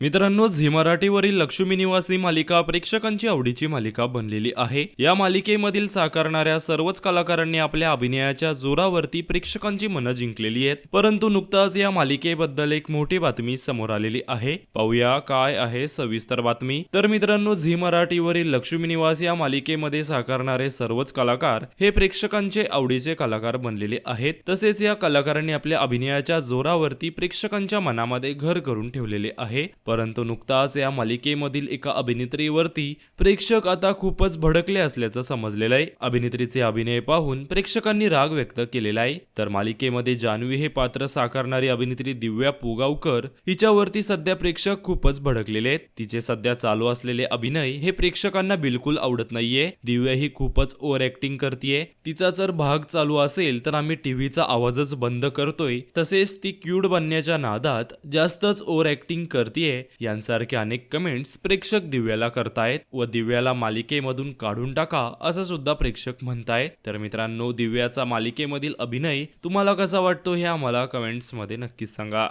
मित्रांनो झी मराठीवरील लक्ष्मी निवासी मालिका प्रेक्षकांची आवडीची मालिका बनलेली आहे. या मालिकेमधील साकारणाऱ्या सर्वच कलाकारांनी आपल्या अभिनयाच्या जोरावरती प्रेक्षकांची मनं जिंकलेली आहेत. परंतु नुकताच या मालिकेबद्दल एक मोठी बातमी समोर आलेली आहे. पाहूया काय आहे सविस्तर बातमी. तर मित्रांनो झी मराठीवरील लक्ष्मी निवास या मालिकेमध्ये साकारणारे सर्वच कलाकार हे प्रेक्षकांचे आवडीचे कलाकार बनलेले आहेत. तसेच या कलाकारांनी आपल्या अभिनयाच्या जोरावरती प्रेक्षकांच्या मनामध्ये घर करून ठेवलेले आहे. परंतु नुकताच या मालिकेमधील एका अभिनेत्रीवरती प्रेक्षक आता खूपच भडकले असल्याचं समजलेलं आहे. अभिनेत्रीचे अभिनय पाहून प्रेक्षकांनी राग व्यक्त केलेला आहे. तर मालिकेमध्ये जान्हवी हे पात्र साकारणारी अभिनेत्री दिव्या पुगावकर हिच्यावरती सध्या प्रेक्षक खूपच भडकलेले आहेत. तिचे सध्या चालू असलेले अभिनय हे प्रेक्षकांना बिलकुल आवडत नाहीये. दिव्या ही खूपच ओव्हर ऍक्टिंग करतीये. तिचा जर भाग चालू असेल तर आम्ही टीव्हीचा आवाजच बंद करतोय. तसेच ती क्यूड बनण्याच्या नादात जास्तच ओव्हर ऍक्टिंग यांसारखे अनेक कमेंट्स प्रेक्षक दिव्याला करतायत व दिव्याला मालिकेमधून काढून टाका असं सुद्धा प्रेक्षक म्हणतायत. तर मित्रांनो दिव्याचा मालिकेमधील अभिनय तुम्हाला कसा वाटतो हे आम्हाला कमेंट्समध्ये नक्कीच सांगा.